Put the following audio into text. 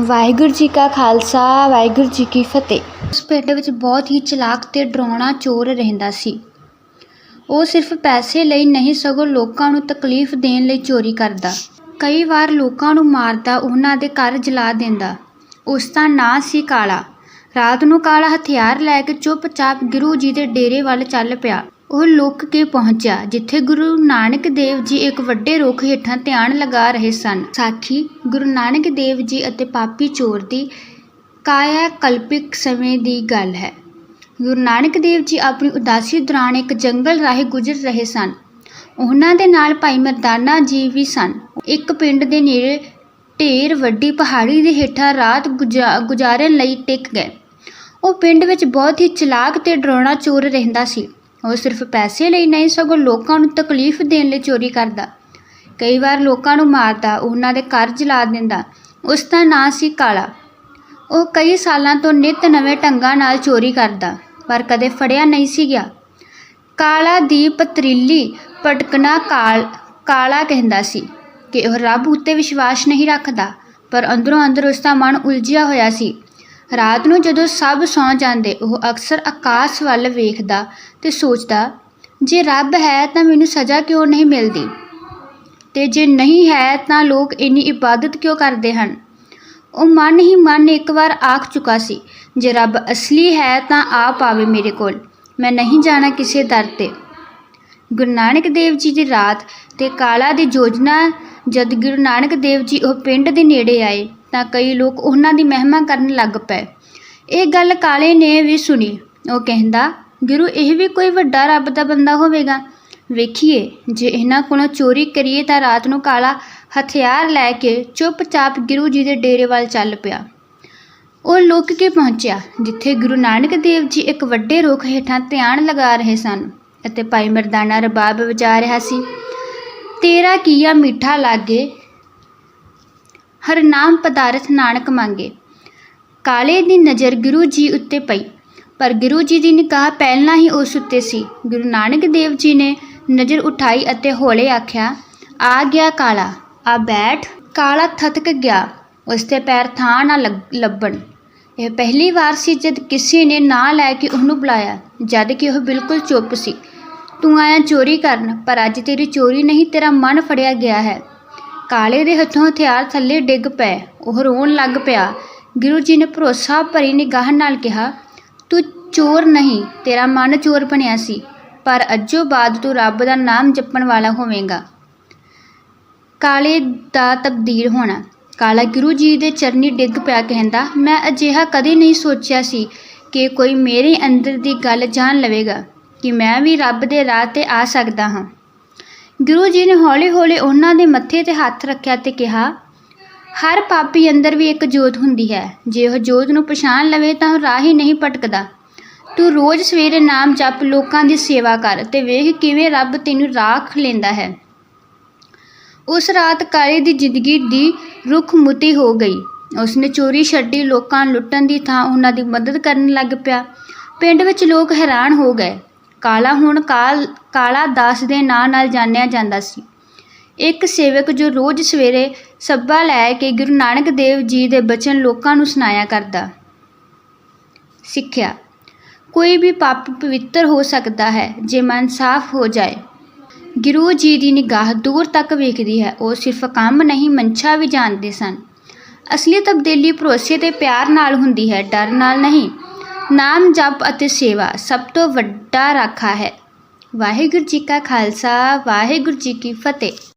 ਵਾਹਿਗੁਰੂ ਜੀ ਕਾ ਖਾਲਸਾ, ਵਾਹਿਗੁਰੂ ਜੀ ਕੀ ਫਤਿਹ। ਉਸ ਪਿੰਡ ਵਿੱਚ ਬਹੁਤ ਹੀ ਚਲਾਕ ਤੇ ਡਰਾਉਣਾ ਚੋਰ ਰਹਿੰਦਾ ਸੀ। ਉਹ ਸਿਰਫ ਪੈਸੇ ਲਈ ਨਹੀਂ, ਸਗੋਂ ਲੋਕਾਂ ਨੂੰ ਤਕਲੀਫ ਦੇਣ ਲਈ ਚੋਰੀ ਕਰਦਾ। ਕਈ ਵਾਰ ਲੋਕਾਂ ਨੂੰ ਮਾਰਦਾ, ਉਹਨਾਂ ਦੇ ਘਰ ਜਲਾ ਦਿੰਦਾ। ਉਸ ਦਾ ਨਾਂ ਸੀ ਕਾਲਾ। ਰਾਤ ਨੂੰ ਕਾਲਾ ਹਥਿਆਰ ਲੈ ਕੇ ਚੁੱਪਚਾਪ ਗੁਰੂ ਜੀ ਦੇ ਡੇਰੇ ਵੱਲ ਚੱਲ ਪਿਆ। ਉਹ ਲੁੱਕ ਕੇ ਪਹੁੰਚਿਆ, ਜਿੱਥੇ ਗੁਰੂ ਨਾਨਕ ਦੇਵ ਜੀ ਇੱਕ ਵੱਡੇ ਰੁੱਖ ਹੇਠਾਂ ਧਿਆਨ ਲਗਾ ਰਹੇ ਸਨ। ਸਾਖੀ, ਗੁਰੂ ਨਾਨਕ ਦੇਵ ਜੀ ਅਤੇ ਪਾਪੀ ਚੋਰ ਦੀ ਕਾਇਆ ਕਲਪਿਕ ਸਮੇਂ ਦੀ ਗੱਲ ਹੈ। ਗੁਰੂ ਨਾਨਕ ਦੇਵ ਜੀ ਆਪਣੀ ਉਦਾਸੀ ਦੌਰਾਨ ਇੱਕ ਜੰਗਲ ਰਾਹੀਂ ਗੁਜ਼ਰ ਰਹੇ ਸਨ। ਉਹਨਾਂ ਦੇ ਨਾਲ ਭਾਈ ਮਰਦਾਨਾ ਜੀ ਵੀ ਸਨ। ਇੱਕ ਪਿੰਡ ਦੇ ਨੇੜੇ ਢੇਰ ਵੱਡੀ ਪਹਾੜੀ ਦੇ ਹੇਠਾਂ ਰਾਤ ਗੁਜ਼ਾ- ਗੁਜ਼ਾਰਨ ਲਈ ਟਿਕ ਗਏ। ਉਹ ਪਿੰਡ ਵਿੱਚ ਬਹੁਤ ਹੀ ਚਲਾਕ ਤੇ ਡਰਾਉਣਾ ਚੋਰ ਰਹਿੰਦਾ ਸੀ। ਉਹ ਸਿਰਫ ਪੈਸੇ ਲਈ ਨਹੀਂ, ਸਗੋਂ ਲੋਕਾਂ ਨੂੰ ਤਕਲੀਫ ਦੇਣ ਲਈ ਚੋਰੀ ਕਰਦਾ। ਕਈ ਵਾਰ ਲੋਕਾਂ ਨੂੰ ਮਾਰਦਾ, ਉਹਨਾਂ ਦੇ ਘਰ ਜਲਾ ਦਿੰਦਾ। ਉਸ ਦਾ ਨਾਂ ਸੀ ਕਾਲਾ। ਉਹ ਕਈ ਸਾਲਾਂ ਤੋਂ ਨਿਤ ਨਵੇਂ ਢੰਗਾਂ ਨਾਲ ਚੋਰੀ ਕਰਦਾ, ਪਰ ਕਦੇ ਫੜਿਆ ਨਹੀਂ ਸੀ ਗਿਆ। ਕਾਲਾ ਦੀ ਪਤਰੀਲੀ ਪਟਕਣਾ ਕਾਲ, ਕਾਲਾ ਕਹਿੰਦਾ ਸੀ ਕਿ ਉਹ ਰੱਬ ਉੱਤੇ ਵਿਸ਼ਵਾਸ ਨਹੀਂ ਰੱਖਦਾ, ਪਰ ਅੰਦਰੋਂ ਅੰਦਰ ਉਸ ਦਾ ਮਨ ਉਲਝਿਆ ਹੋਇਆ ਸੀ। ਰਾਤ ਨੂੰ ਜਦੋਂ ਸਭ ਸੌਂ ਜਾਂਦੇ, ਉਹ ਅਕਸਰ ਆਕਾਸ਼ ਵੱਲ ਵੇਖਦਾ ਤੇ ਸੋਚਦਾ, ਜੇ ਰੱਬ ਹੈ ਤਾਂ ਮੈਨੂੰ ਸਜ਼ਾ ਕਿਉਂ ਨਹੀਂ ਮਿਲਦੀ? ਤੇ ਜੇ ਨਹੀਂ ਹੈ ਤਾਂ ਲੋਕ ਇੰਨੀ ਇਬਾਦਤ ਕਿਉਂ ਕਰਦੇ ਹਨ? ਉਹ ਮਨ ਹੀ ਮਨ ਇੱਕ ਵਾਰ ਆਖ ਚੁੱਕਾ ਸੀ, ਜੇ ਰੱਬ ਅਸਲੀ ਹੈ ਤਾਂ ਆਪ ਆਵੇ ਮੇਰੇ ਕੋਲ, ਮੈਂ ਨਹੀਂ ਜਾਣਾ ਕਿਸੇ ਦਰ ਤੇ। ਗੁਰੂ ਨਾਨਕ ਦੇਵ ਜੀ ਦੀ ਰਾਤ ਤੇ ਕਾਲਾ ਦੀ ਯੋਜਨਾ, ਜਦ ਗੁਰੂ ਨਾਨਕ ਦੇਵ ਜੀ ਉਹ ਪਿੰਡ ਦੇ ਨੇੜੇ ਆਏ ਤਾਂ ਕਈ ਲੋਕ ਉਹਨਾਂ ਦੀ ਮਹਿਮਾ ਕਰਨ ਲੱਗ ਪਏ। ਇਹ ਗੱਲ ਕਾਲੇ ਨੇ ਵੀ ਸੁਣੀ। ਉਹ ਕਹਿੰਦਾ, ਗੁਰੂ, ਇਹ ਵੀ ਕੋਈ ਵੱਡਾ ਰੱਬ ਦਾ ਬੰਦਾ ਹੋਵੇਗਾ? ਵੇਖੀਏ, ਜੇ ਇਹਨਾਂ ਕੋਲੋਂ ਚੋਰੀ ਕਰੀਏ ਤਾਂ ਰਾਤ ਨੂੰ ਕਾਲਾ ਹਥਿਆਰ ਲੈ ਕੇ ਚੁੱਪਚਾਪ ਗੁਰੂ ਜੀ ਦੇ ਡੇਰੇ ਵੱਲ ਚੱਲ ਪਿਆ। ਉਹ ਲੁੱਕ ਕੇ ਪਹੁੰਚਿਆ, ਜਿੱਥੇ ਗੁਰੂ ਨਾਨਕ ਦੇਵ ਜੀ ਇੱਕ ਵੱਡੇ ਰੁੱਖ ਹੇਠਾਂ ਧਿਆਨ ਲਗਾ ਰਹੇ ਸਨ ਅਤੇ ਭਾਈ ਮਰਦਾਨਾ ਰਬਾਬ ਵਜਾ ਰਿਹਾ ਸੀ, ਤੇਰਾ ਕੀਆ ਮਿੱਠਾ ਲਾਗੇ ਹਰ ਨਾਮ ਪਦਾਰਥ ਨਾਨਕ ਮੰਗੇ। ਕਾਲੇ ਦੀ ਨਜ਼ਰ ਗੁਰੂ ਜੀ ਉੱਤੇ ਪਈ, ਪਰ ਗੁਰੂ ਜੀ ਦੀ ਨਿਗਾਹ ਪਹਿਲਾਂ ਹੀ ਉਸ ਉੱਤੇ ਸੀ। ਗੁਰੂ ਨਾਨਕ ਦੇਵ ਜੀ ਨੇ ਨਜ਼ਰ ਉਠਾਈ ਅਤੇ ਹੌਲੇ ਆਖਿਆ, ਆ ਗਿਆ ਕਾਲਾ, ਆ ਬੈਠ। ਕਾਲਾ ਥਤਕ ਗਿਆ, ਉਸ 'ਤੇ ਪੈਰ ਥਾਂ ਨਾ ਲੱਗ- ਲੱਭਣ। ਇਹ ਪਹਿਲੀ ਵਾਰ ਸੀ ਜਦ ਕਿਸੇ ਨੇ ਨਾਂ ਲੈ ਕੇ ਉਹਨੂੰ ਬੁਲਾਇਆ, ਜਦ ਕਿ ਉਹ ਬਿਲਕੁਲ ਚੁੱਪ ਸੀ। ਤੂੰ ਆਇਆ ਚੋਰੀ ਕਰਨ, ਪਰ ਅੱਜ ਤੇਰੀ ਚੋਰੀ ਨਹੀਂ, ਤੇਰਾ ਮਨ ਫੜਿਆ ਗਿਆ ਹੈ। ਕਾਲੇ ਦੇ ਹੱਥੋਂ ਹਥਿਆਰ ਥੱਲੇ ਡਿੱਗ ਪਏ। ਉਹ ਰੋਣ ਲੱਗ ਪਿਆ। ਗੁਰੂ ਜੀ ਨੇ ਭਰੋਸਾ ਭਰੀ ਨਿਗਾਹ ਨਾਲ ਕਿਹਾ, ਤੂੰ ਚੋਰ ਨਹੀਂ, ਤੇਰਾ ਮਨ ਚੋਰ ਬਣਿਆ ਸੀ, ਪਰ ਅੱਜੋ ਬਾਅਦ ਤੂੰ ਰੱਬ ਦਾ ਨਾਮ ਜਪਣ ਵਾਲਾ ਹੋਵੇਂਗਾ। ਕਾਲੇ ਦਾ ਤਬਦੀਲ ਹੋਣਾ। ਕਾਲਾ ਗੁਰੂ ਜੀ ਦੇ ਚਰਨੀ ਡਿੱਗ ਪਿਆ ਕਹਿੰਦਾ, ਮੈਂ ਅਜਿਹਾ ਕਦੇ ਨਹੀਂ ਸੋਚਿਆ ਸੀ ਕਿ ਕੋਈ ਮੇਰੇ ਅੰਦਰ ਦੀ ਗੱਲ ਜਾਣ ਲਵੇਗਾ, ਕਿ ਮੈਂ ਵੀ ਰੱਬ ਦੇ ਰਾਹ ਤੇ ਆ ਸਕਦਾ ਹਾਂ। ਗੁਰੂ ਜੀ ਨੇ ਹੌਲੀ-ਹੌਲੀ ਉਹਨਾਂ ਦੇ ਮੱਥੇ ਤੇ ਹੱਥ ਰੱਖਿਆ ਤੇ ਕਿਹਾ, ਹਰ ਪਾਪੀ ਅੰਦਰ ਵੀ ਇੱਕ ਜੋਤ ਹੁੰਦੀ ਹੈ। ਜੇ ਉਹ ਜੋਤ ਨੂੰ ਪਛਾਣ ਲਵੇ ਤਾਂ ਉਹ ਰਾਹ ਹੀ ਨਹੀਂ ਭਟਕਦਾ। ਤੂੰ ਰੋਜ਼ ਸਵੇਰੇ ਨਾਮ ਜਪ, ਲੋਕਾਂ ਦੀ ਸੇਵਾ ਕਰ ਤੇ ਵੇਖ ਕਿਵੇਂ ਰੱਬ ਤੈਨੂੰ ਰਾਖ ਲੈਂਦਾ ਹੈ। ਉਸ ਰਾਤ ਕਾਲੇ ਦੀ ਜ਼ਿੰਦਗੀ ਦੀ ਰੁੱਖ ਮੁੱਤੀ ਹੋ ਗਈ। ਉਸਨੇ ਚੋਰੀ ਛੱਡੀ, ਲੋਕਾਂ ਲੁੱਟਣ ਦੀ ਥਾਂ ਉਹਨਾਂ ਦੀ ਮਦਦ ਕਰਨ ਲੱਗ ਪਿਆ। ਪਿੰਡ ਵਿੱਚ ਲੋਕ ਹੈਰਾਨ ਹੋ ਗਏ। ਕਾਲਾ ਹੁਣ ਕਾਲ, ਕਾਲਾ ਦਾਸ ਦੇ ਨਾਂ ਨਾਲ ਜਾਣਿਆ ਜਾਂਦਾ ਸੀ। ਇੱਕ ਸੇਵਕ ਜੋ ਰੋਜ਼ ਸਵੇਰੇ ਸੱਬਾ ਲੈ ਕੇ ਗੁਰੂ ਨਾਨਕ ਦੇਵ ਜੀ ਦੇ ਬਚਨ ਲੋਕਾਂ ਨੂੰ ਸੁਣਾਇਆ ਕਰਦਾ। ਸਿੱਖਿਆ, ਕੋਈ ਵੀ ਪਾਪ ਪਵਿੱਤਰ ਹੋ ਸਕਦਾ ਹੈ, ਜੇ ਮਨ ਸਾਫ਼ ਹੋ ਜਾਏ। ਗੁਰੂ ਜੀ ਦੀ ਨਿਗਾਹ ਦੂਰ ਤੱਕ ਵੇਖਦੀ ਹੈ, ਉਹ ਸਿਰਫ ਕੰਮ ਨਹੀਂ ਮਨਸ਼ਾ ਵੀ ਜਾਣਦੇ ਸਨ। ਅਸਲੀ ਤਬਦੀਲੀ ਭਰੋਸੇ ਤੇ ਪਿਆਰ ਨਾਲ ਹੁੰਦੀ ਹੈ, ਡਰ ਨਾਲ ਨਹੀਂ। ਨਾਮ ਜਪ ਅਤੇ ਸੇਵਾ ਸਭ ਤੋਂ ਵੱਡਾ ਰਾਖਾ ਹੈ। ਵਾਹਿਗੁਰੂ ਜੀ ਕਾ ਖਾਲਸਾ, ਵਾਹਿਗੁਰੂ ਜੀ ਕੀ ਫਤਿਹ।